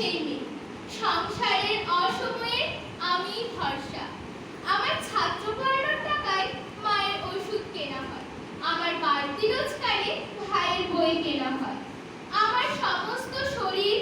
সেই সংসারের অসময়ে আমি ভরসা। আমার ছাত্র পড়ানোর টাকায় মায়ের ওষুধ কেনা হয়। আমার বাড়তি রোজগারে ভাইয়ের বই কেনা হয়। আমার সমস্ত শরীর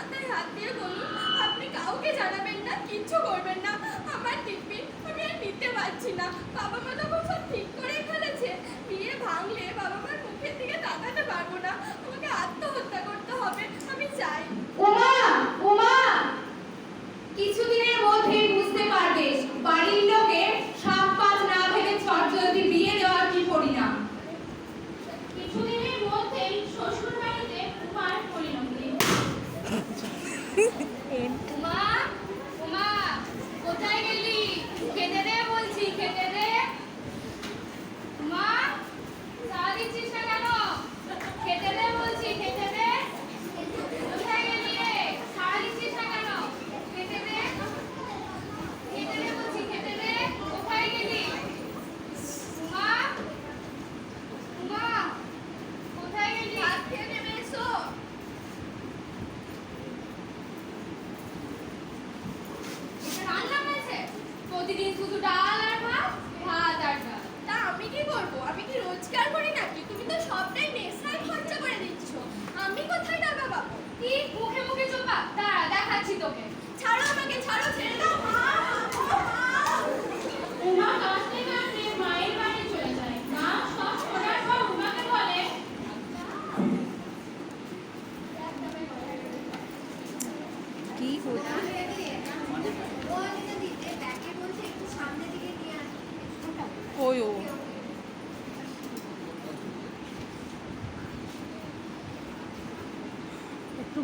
মাথায় হাত দিয়ে বলুন, আপনি কাউকে জানাবেন না, কিচ্ছু করবেন না। আমার টিপি আমি আর নিতে পারছি না। বাবা মা তখন সব ঠিক করে ফেলেছে। বিয়ে ভাঙলে বাবা মার মুখের দিকে তাকাতে পারব না। আমাকে আত্মহত্যা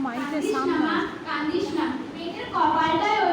মাইন্ডের সামনে। কাঁদিস না। পেটের কপালটায়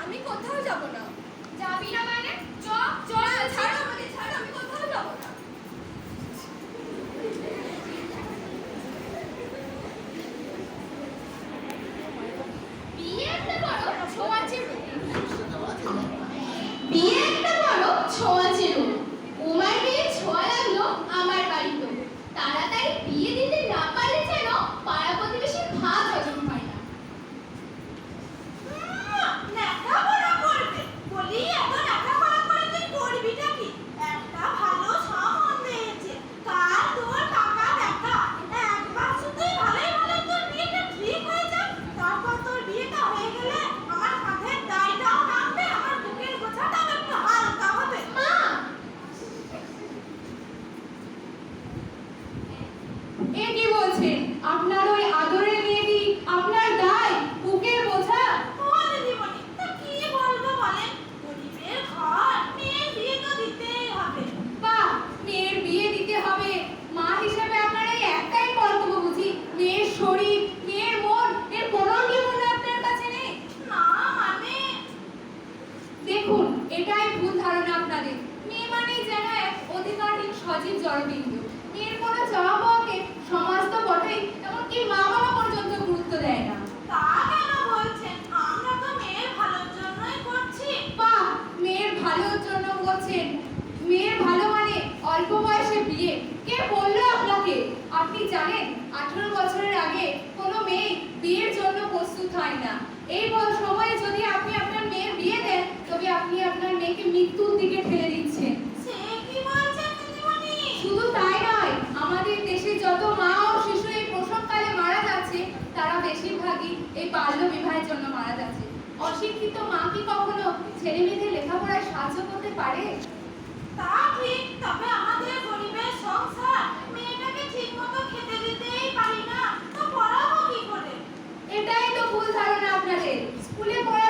আমি কোথাও যাব না। যাবি না মানে? চল চল ছাড়ো আমাকে বিয়ে একটা বড় ছোঁয়াচে উমার বিয়ে ছোঁয়া লাগল আমার বাড়িতে। তাড়াতাড়ি মেয়ের ভালো মানে অল্প বয়সে বিয়ে। কে বলল আপনাকে? আপনি জানেন আঠেরো বছরের আগে কোনো মেয়ে বিয়ের জন্য প্রস্তুত হয় না। এই সময়ে যদি আপনি আপনার মেয়ের বিয়ে দেন তবে আপনি আপনার মেয়েকে মৃত্যুর দিকে ঠেলে দিচ্ছেন। শুধু তাই নয় আমাদের দেশে যত মা ও শিশু এই প্রসবকালে মারা যাচ্ছে তারা বেশিরভাগই এই বাল্য বিবাহের জন্য মারা যাচ্ছে। অশিক্ষিত মা কি কখনো ছেলে মেয়েদের লেখাপড়ায় সাহায্য করতে পারে? জানে না আপনাদের। স্কুলে পড়া